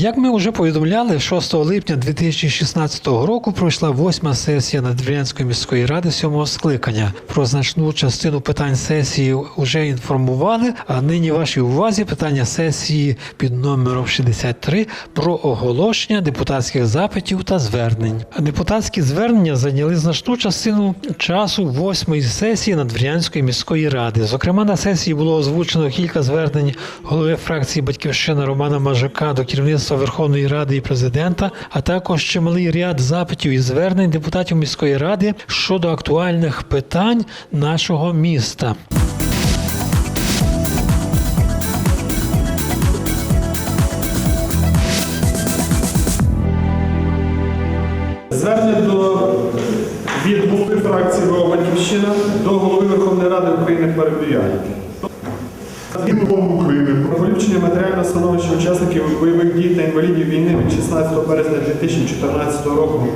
Як ми вже повідомляли, 6 липня 2016 року пройшла восьма сесія Надвірянської міської ради сьомого скликання. Про значну частину питань сесії вже інформували. А нині вашій увазі питання сесії під номером 63 про оголошення депутатських запитів та звернень. Депутатські звернення зайняли значну частину часу восьмої сесії Надвірянської міської ради. Зокрема, на сесії було озвучено кілька звернень голови фракції Батьківщина Романа Мажака до керівництва Верховної Ради і президента, а також чималий ряд запитів і звернень депутатів міської ради щодо актуальних питань нашого міста. Звернення до від голови фракції Батьківщина до голови Верховної Ради України Парубія. Законом України. Про поліпшення матеріального становища учасників бойових дій та інвалідів війни від 16 березня 2014 року.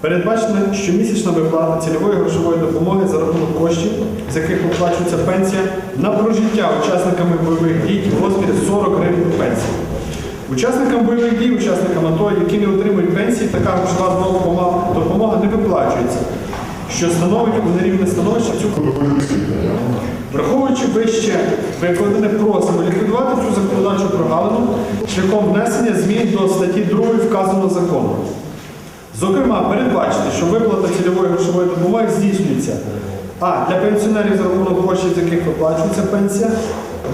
Передбачено щомісячна виплата цільової грошової допомоги за рахунок коштів, з яких оплачується пенсія на прожиття учасниками бойових дій в розмірі 40 гривень пенсії. Учасникам бойових дій, учасникам АТО, які не отримують пенсії, така грошова допомога не виплачується, що становить у нерівне становище цю Враховуючи вище викладене, просимо ліквідувати цю законодавчу прогалину шляхом внесення змін до статті 2 вказаного закону. Зокрема, передбачити, що виплата цільової грошової допомоги здійснюється а. Для пенсіонерів за рахунок коштів, з яких виплачується пенсія,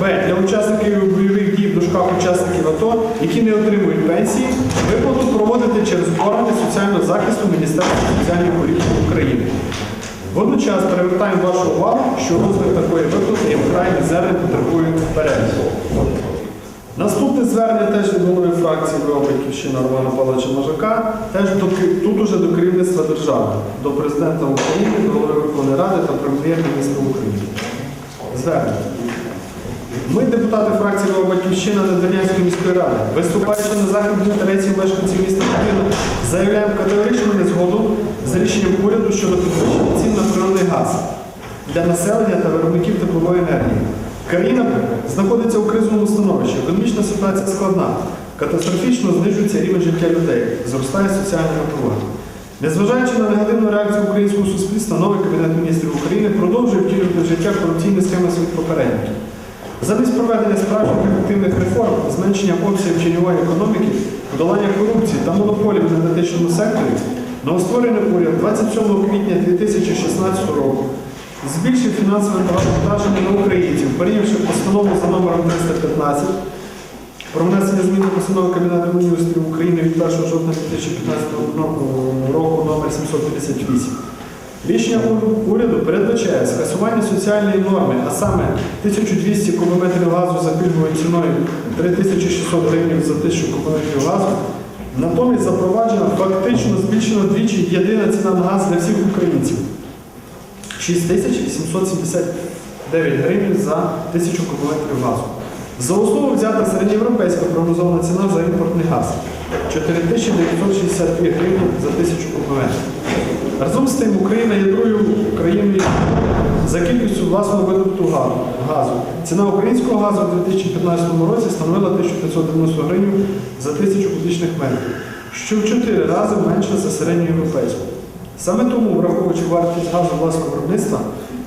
Б. Для учасників бойових дій в дужках учасників АТО, які не отримують пенсії, виплату проводити через органи соціального захисту Міністерства соціальної політики України. Водночас привертаємо вашу увагу, що розмір такої виплати є вкрай мізерним потребує перегляду. Наступне звернення теж від голови фракції Батьківщина Романа Павловича Мажака, теж до, тут уже до керівництва держави, до президента України, до голови Верховної Ради та прем'єр-міністра України. Звернення. Ми, депутати фракції ВО Батьківщина Надвірнянської міської ради, виступаючи на захист інтересів мешканців міста Києва, заявляємо категоричну незгоду з рішенням уряду щодо підвищення цін на природний газ для населення та виробників теплової енергії. Країна знаходиться у кризовому становищі, економічна ситуація складна, катастрофічно знижується рівень життя людей, зростає соціальна напруга. Незважаючи на негативну реакцію українського суспільства, новий Кабінет міністрів України продовжує втілювати в життя корупційні схеми своїх попередників. Замість проведення справжніх ефективних реформ, зменшення обсягів тіньової економіки, подолання корупції та монополів в енергетичному секторі, новостворений уряд 27 квітня 2016 року збільшив фінансове навантаження на українців, прийнявши постанову за номером 315 про внесення змін до постанови Кабінету міністрів України від 1 жовтня 2015 року номер 758. Рішення уряду передбачає скасування соціальної норми, а саме 1200 кубометрів газу за пільговою ціною 3600 гривень за 1000 кубометрів газу. Натомість запроваджена фактично збільшена вдвічі єдина ціна на газ для всіх українців. 6879 гривень за 1000 кубометрів газу. За основу взята середньоєвропейська прогнозована ціна за імпортний газ 4962 гривні за 1000 кубометрів. Разом з тим Україна є другою країною за кількістю власного видобуту газу. Ціна українського газу у 2015 році становила 1590 гривень за 1000 кубічних метрів, що в 4 рази менше за середньоєвропейську. Саме тому, враховуючи вартість газу власного виробництва,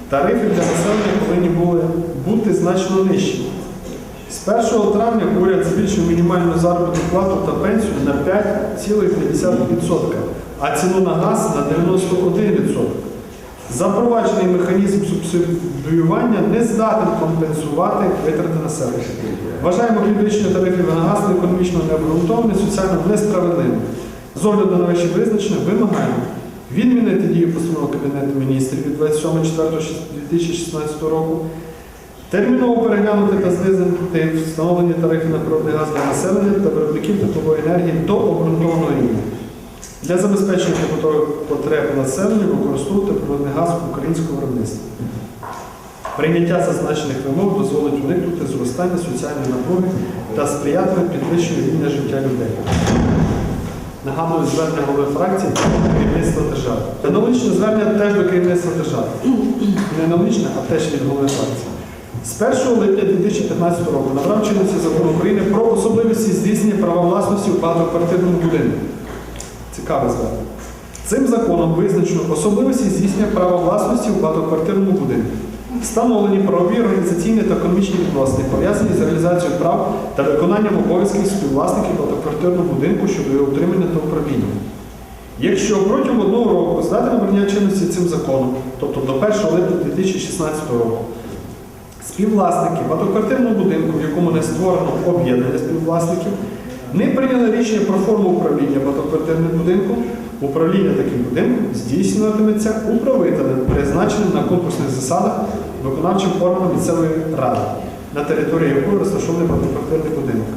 тарифи для населення повинні були бути значно нижчі. З 1 травня уряд збільшив мінімальну заробітну плату та пенсію на 5,5%, а ціну на газ на 91%. Запроваджений механізм субсидіювання не здатен компенсувати витрати населення. Вважаємо підвищення тарифів на газ економічно необґрунтоване, соціально несправедливим. З огляду на вище визначення вимагаємо відмінити дію постанови Кабінету міністрів від 27.04.2016 року, терміново переглянути та знизити встановлені тарифи на природний газ для населення та виробників теплової енергії до обґрунтованого рівня. Для забезпечення потреб населення використовувати природний газ українського виробництва. Прийняття зазначених вимог дозволить уникнути зростання соціальної напруги та сприятиме підвищенню рівня життя людей. Нагадую звернення голови фракції керівництва держави. Аналогічне звернення теж до керівництва держави. Не аналогічне, а теж від голови фракції. З 1 липня 2015 року набрав чинності закон України про особливості здійснення права власності у багатоквартирному будинку. Цікаве. Цим законом визначено особливості здійснення права власності у багатоквартирному будинку. Встановлені правові, організаційні та економічні відносини, пов'язані з реалізацією прав та виконанням обов'язків співвласників багатоквартирного будинку щодо його утримання та управління. Якщо протягом одного року з дати набрання чинності цим законом, тобто до 1 липня 2016 року, співвласники багатоквартирного будинку, в якому не створено об'єднання співвласників, не прийняли рішення про форму управління багатоквартирним будинком, управління таким будинком здійснюватиметься управителем, призначеним на конкурсних засадах виконавчим органом місцевої ради, на території якої розташований багатоквартирний будинок.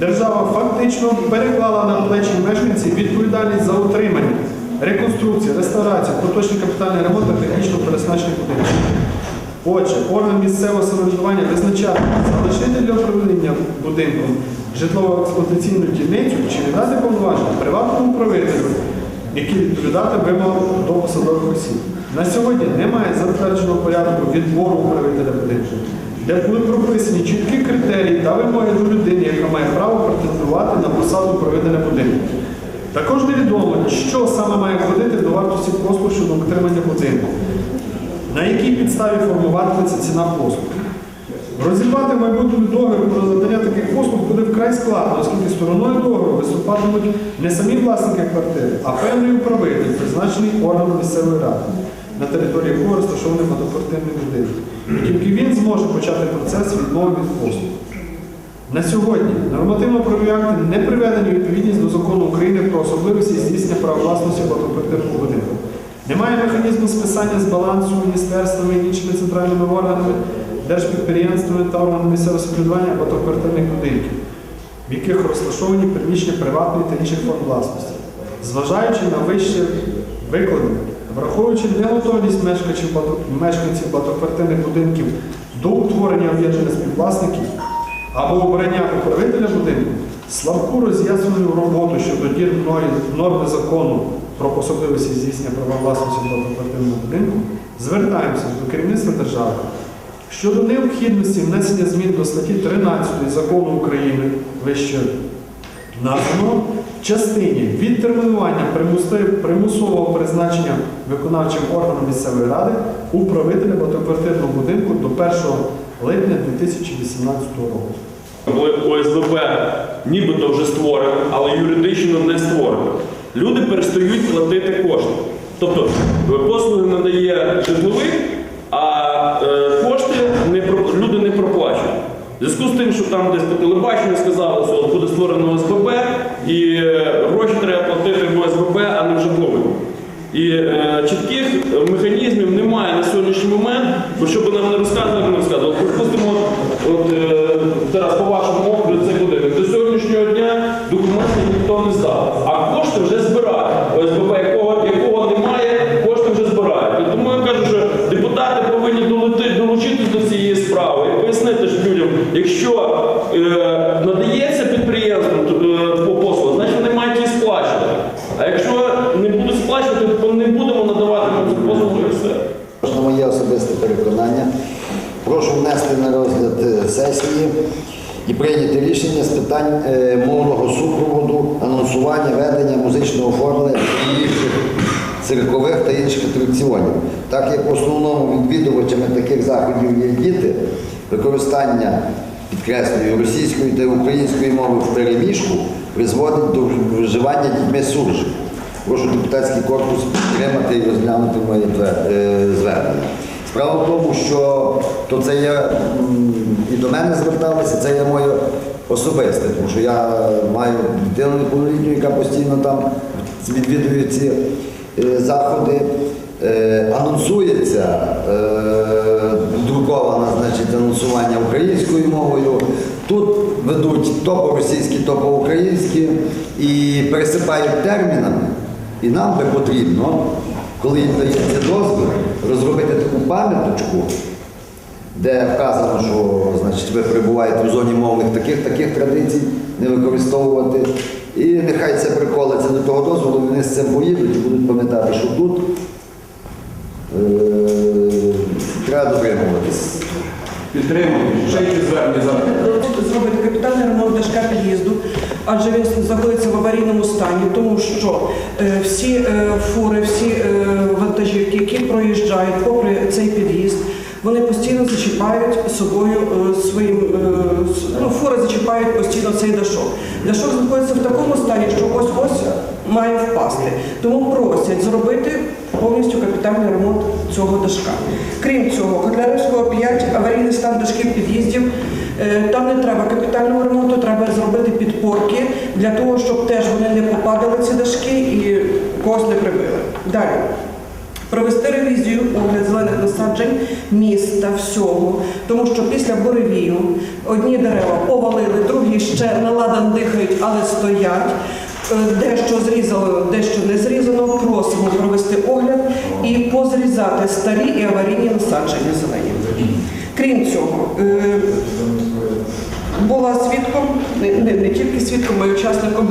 Держава фактично переклала на плечі мешканців відповідальність за утримання, реконструкцію, реставрацію, поточний капітальний ремонт та технічно переснащення будинків. Отже, орган місцевого самоврядування визначає залишити для управління будинком житлово-експлуатаційну дільницю чи віддати повноваження приватному управителю, який відповідати вимогам до посадових осіб. На сьогодні немає затвердженого порядку відбору управителя будинку, де були прописані чіткі критерії та вимоги до людини, яка має право претендувати на посаду управителя будинку. Також невідомо, що саме має входити до вартості послуг щодо утримання будинку. На якій підставі формуватиметься ціна послуг? Розірвати майбутній договір про надання таких послуг буде вкрай складно, оскільки стороною договору виступатимуть не самі власники квартири, а певний управитель, призначений органом місцевої ради, на території якого розташований багатоквартирний будинок. І тільки він зможе почати процес відмови від послуг. На сьогодні нормативно-правові акти не приведені відповідність до закону України про особливості здійснення права власності багатоквартирного будинку. Немає механізму списання з балансу міністерствами і іншими центральними органами, держпідприємствами та органами місцевого самоврядування багатоквартирних будинків, в яких розташовані приміщення приватної та інших форм власності. Зважаючи на вище викладене, враховуючи неготовність мешканців, багатоквартирних будинків до утворення об'єднання співвласників або обрання управителя будинку, слабку роз'яснену роботу щодо дір норми закону про особливості здійснення права власності в багатоквартирному будинку, звертаємося до керівництва держави щодо необхідності внесення змін до статті 13 закону України вище названого в частині відтермінування примусового призначення виконавчим органом місцевої ради управителя багатоквартирного будинку до 1 липня 2018 року. Коли ОСББ нібито вже створено, але юридично не створено. Люди перестають платити кошти. Тобто послуги надає житловик, а е, кошти не люди не проплачують. В зв'язку з тим, що там десь по телебаченню сказали, що буде створено ОСББ, і е, гроші треба платити в ОСББ, а не в житловик. І е, чітких механізмів немає на сьогоднішній момент, бо що би нам не розказували, не розказували. Припустимо, от е, зараз по вашому округу цей будинок. До сьогоднішнього дня документи ніхто не здав, а кошти вже збирають. ОСББ, якого, якого немає, кошти вже збирають. І Тому я кажу, що депутати повинні долути- долучитись до цієї справи і пояснити ж людям, якщо е, надається підприємствам е, по послугам, значить вони мають її сплачувати. А якщо не будуть сплачувати, то не будемо надавати на цю послугу і все. На моє особисте переконання, прошу внести розгляд е, сесії і прийняти рішення з питань е, мовного супроводу, анонсування, ведення музичного оформлення циркових та інших атракціонів. Так як в основному відвідувачами таких заходів є діти, використання, підкреслюю, російської та української мови в переміжку призводить до вживання дітьми суржик. Прошу депутатський корпус підтримати і розглянути моє е, звернення. Справа в тому, що то це є і до мене зверталися, це є моє особисте, тому що я маю дитину неповнолітню, яка постійно там відвідує ці е, заходи. Е, Анонсується е, друковане значить, анонсування українською мовою. Тут ведуть то по-російськи, то по-українськи і пересипають термінами. І нам би потрібно, коли їм дається дозвіл, розробити таку пам'яточку, де вказано, що значить, ви перебуваєте в зоні мовних таких таких традицій, не використовувати. І нехай це приколиться до того дозволу, вони з цим поїдуть і будуть пам'ятати, що тут е, треба дотримуватись. Підтримуємо. Ще які звернення зараз. Зробити капітальний ремонт дашка під'їзду адже він знаходиться в аварійному стані, тому що е, всі е, фури, всі е, вантажівки, які проїжджають попри цей під'їзд, вони постійно зачіпають собою своїм ну, фури зачіпають постійно цей дашок. Дашок знаходиться в такому стані, що ось ось має впасти. Тому просять зробити повністю капітальний ремонт цього дашка. Крім цього, Котляревського 5 аварійний стан дашків під'їздів. Там не треба капітального ремонту, треба для того, щоб теж вони не попадали ці дашки і когось не прибили. Далі. Провести ревізію огляд зелених насаджень міста всього, тому що після буревію одні дерева повалили, другі ще наладан дихають, але стоять. Е, Дещо зрізало, дещо не зрізано. Просимо провести огляд і позрізати старі і аварійні насадження зелені. Крім цього, е, була свідком, не, не, не тільки свідком, а й учасником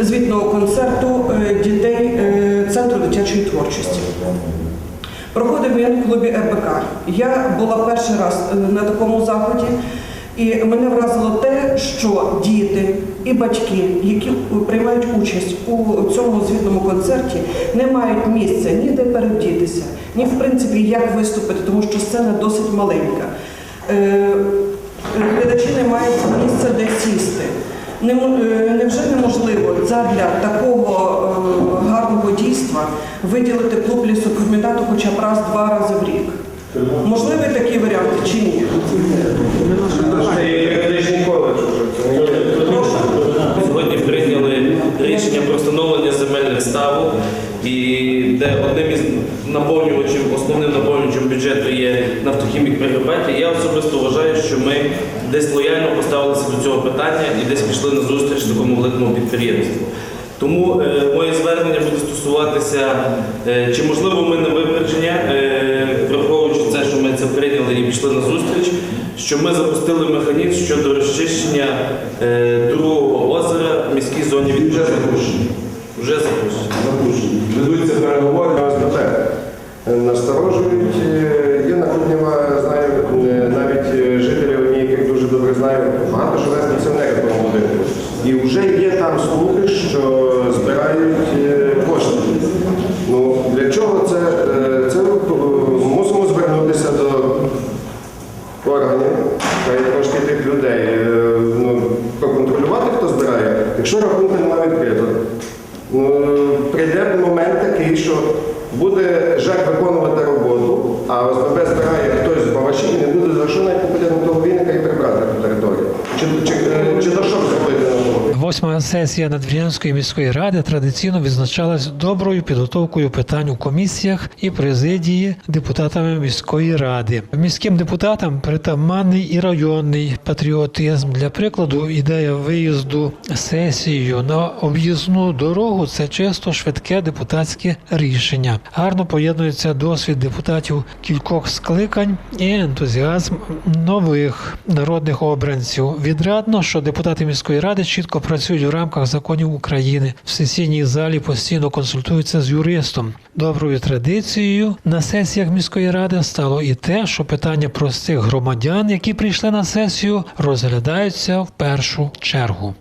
звітного концерту е, дітей е, Центру дитячої творчості. Проходив він в клубі РБК. Я була перший раз е, на такому заході, і мене вразило те, що діти і батьки, які приймають участь у цьому звітному концерті, не мають місця ніде перевдітися, ні в принципі як виступити, тому що сцена досить маленька. Глядачі не мають місця, де сісти. Е, Невже неможливо задля такого е, гарного дійства виділити клуб лісокомбінату хоча б раз-два рази в рік? Можливий такий варіант чи ні? Сьогодні прийняли рішення про встановлення земельних ставок, і де одним із наповнювачів, основним наповнювачем бюджету є нафтохімік Прикарпаття. Я особисто вважаю, що ми десь лояльно поставилися до цього питання і десь пішли на зустріч такому великому підприємству. Тому е, моє звернення буде стосуватися, е, чи можливо ми на випередження, е, враховуючи це, що ми це прийняли і пішли на зустріч, що ми запустили механізм щодо розчищення е, другого міській зоні відпочинку. Вже запущено. запущені. Ведуться переговори ОСББ. Насторожують. Е, Є Накутнєва, знаю, е, навіть е, жителів, яких дуже добре знаю, багато живе пенсіонерів в тому будинку. І вже є там слухи, що збирають е, кошти. Ну, для чого це? Е, Це е, мусимо звернутися до органів, та й трошки тих людей, е, ну, проконтролювати, хто збирає. Якщо рахунку немає відкрито, прийде момент такий, що буде ЖЕК виконувати роботу, а ОСББ збирає хтось з бавачів не буде за що навіть Восьма сесія Надвірнянської міської ради традиційно відзначалась доброю підготовкою питань у комісіях і президії депутатами міської ради. Міським депутатам притаманний і районний патріотизм. Для прикладу, ідея виїзду сесією на об'їзну дорогу це чисто швидке депутатське рішення. Гарно поєднується досвід депутатів кількох скликань і ентузіазм нових народних обранців. Відрадно, що депутати міської ради чітко працюють в рамках законів України. В сесійній залі постійно консультуються з юристом. Доброю традицією на сесіях міської ради стало і те, що питання простих громадян, які прийшли на сесію, розглядаються в першу чергу.